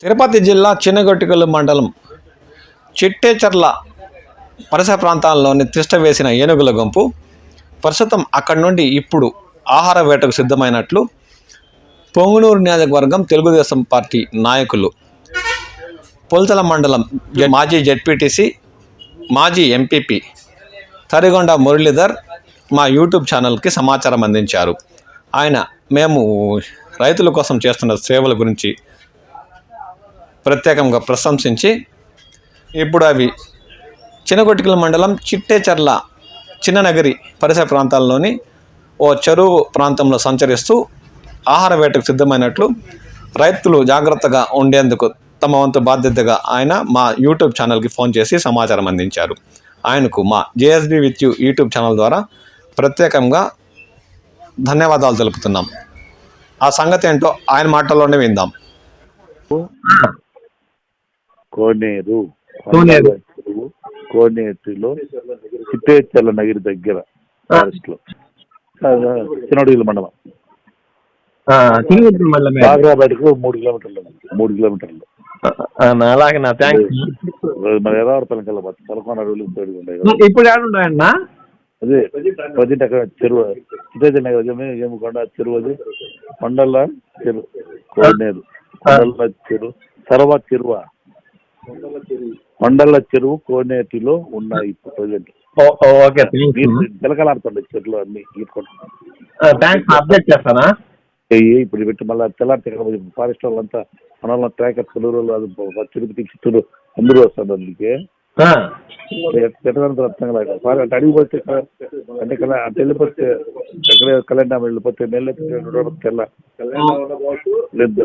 తిరుపతి జిల్లా చిన్నగొట్టికల్లు మండలం చిట్టేచర్ల పరిసర ప్రాంతాల్లోని తిష్ట వేసిన ఏనుగుల గుంపు ప్రస్తుతం అక్కడి నుండి ఇప్పుడు ఆహార వేటకు సిద్ధమైనట్లు పొంగునూరు నియోజకవర్గం తెలుగుదేశం పార్టీ నాయకులు పొల్తల మండలం మాజీ జడ్పీటీసీ మాజీ ఎంపీపీ తరిగొండ మురళీధర్ మా యూట్యూబ్ ఛానల్కి సమాచారం అందించారు. ఆయన మేము రైతుల కోసం చేస్తున్న సేవల గురించి ప్రత్యేకంగా ప్రశంసించి ఇప్పుడు అవి చిన్నగొట్టికల మండలం చిట్టేచర్ల చిన్ననగరి పరిసర ప్రాంతాల్లోని ఓ చెరువు ప్రాంతంలో సంచరిస్తూ ఆహార వేటకు సిద్ధమైనట్లు రైతులు జాగ్రత్తగా ఉండేందుకు తమ వంతు బాధ్యతగా ఆయన మా యూట్యూబ్ ఛానల్కి ఫోన్ చేసి సమాచారం అందించారు. ఆయనకు మా JSB with you YouTube channel ద్వారా ప్రత్యేకంగా ధన్యవాదాలు తెలుపుతున్నాం. ఆ సంగతి ఏంటో ఆయన మాటల్లోనే విందాం. కోనేరు కోనేరు. చెరువు కోనేటిలో చిట్టేచల్ల నగిరి దగ్గర ఫారెస్ట్లో చిన్నడుగుల మండలం. బాగ్రాబాద్కు మూడు కిలోమీటర్లు. మూడు కిలోమీటర్లు. అలాగే నా థ్యాంక్స్ కల్లా అడవులు తోడు ఉంటాయి కదా. ఇప్పుడు ఏడున్నాయన్నా అదే ప్రజెంట్ అక్కడ చెరువు నగర్ ఏమకుండా చెరువు అది మండల చెరువు. కోనేరు చెరువు? మండల చెరువు కోనేటిలో ఉన్నాయి ఇప్పుడు ప్రజెంట్. ఓకే పిలకలాడుతుండే చెట్లు అన్ని థ్యాంక్స్ అప్డేట్ చేస్తానా? చెయ్యి ఇప్పుడు పెట్టి మళ్ళీ ఇక్కడ ఫారెస్ట్ వాళ్ళంతా మన వాళ్ళ ట్రాకర్ చెల్లూరు అది తిరుపతి చిత్తూరు అందరూ వస్తారు అందుకే. ఆ, పెట్టడానికి అర్థం కాదు ఫారెస్ట్ అడిగి పోతే ఇక్కడ- అంటే అటు వెళ్ళిపోతే ఎక్కడ కళ్యాణ వెళ్ళిపోతే నెల తెల్ల. లేదు.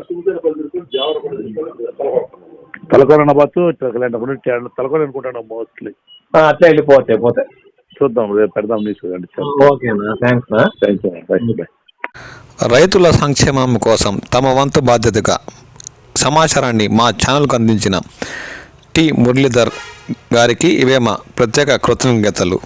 తలకొన బాతు కళ్యాణ తలకొన అనుకుంటాను మోస్ట్లీ ఆ, అట్లా వెళ్ళిపోతే పోతే. చూద్దాం రేపు పెడదాం ఓకేనా థ్యాంక్స్ థ్యాంక్ యూ బాయ్ రైతుల సంక్షేమం కోసం తమ వంతు బాధ్యతగా సమాచారాన్ని మా ఛానల్కు అందించిన టి మురళీధర్ గారికి ఇవే మా ప్రత్యేక కృతజ్ఞతలు.